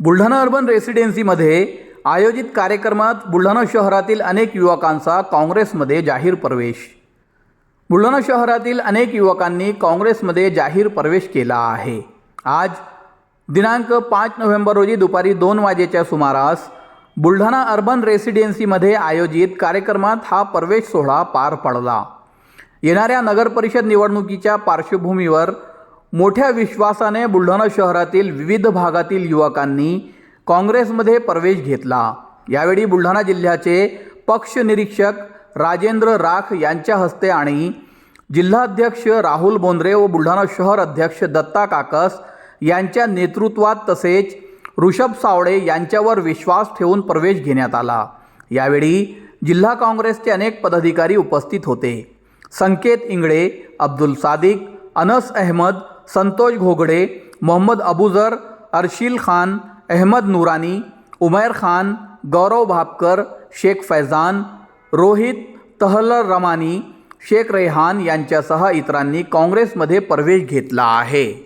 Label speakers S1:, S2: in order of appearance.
S1: Buldhana urban रेसिडेन्सीमध्ये आयोजित कार्यक्रमात बुलढाणा शहरातील अनेक युवकांचा काँग्रेसमध्ये जाहीर प्रवेश. बुलढाणा शहरातील अनेक युवकांनी काँग्रेसमध्ये जाहीर प्रवेश केला आहे. आज दिनांक पाच नोव्हेंबर रोजी दुपारी दोन वाजेच्या सुमारास बुलढाणा अर्बन रेसिडेन्सीमध्ये आयोजित कार्यक्रमात हा प्रवेश सोहळा पार पडला. येणाऱ्या नगरपरिषद निवडणुकीच्या पार्श्वभूमीवर मोठ्या विश्वासाने बुलढाणा शहरातील विविध भागातील युवकांनी काँग्रेसमध्ये प्रवेश घेतला. यावेळी बुलढाणा जिल्ह्याचे पक्ष निरीक्षक राजेंद्र राख यांच्या हस्ते आणि जिल्हाध्यक्ष राहुल बोंद्रे व बुलढाणा शहर अध्यक्ष दत्ता काकस यांच्या नेतृत्वात तसेच ऋषभ सावळे यांच्यावर विश्वास ठेवून प्रवेश घेण्यात आला. यावेळी जिल्हा काँग्रेसचे अनेक पदाधिकारी उपस्थित होते. संकेत इंगळे अब्दुल सादिक अनस अहमद संतोष घोगडे मोहम्मद अबुजर अर्शिल खान अहमद नुरानी उमैर खान गौरव भापकर शेख फैजान रोहित तहलर रमानी शेख रेहान यांच्यासह इतरांनी काँग्रेसमध्ये प्रवेश घेतला आहे.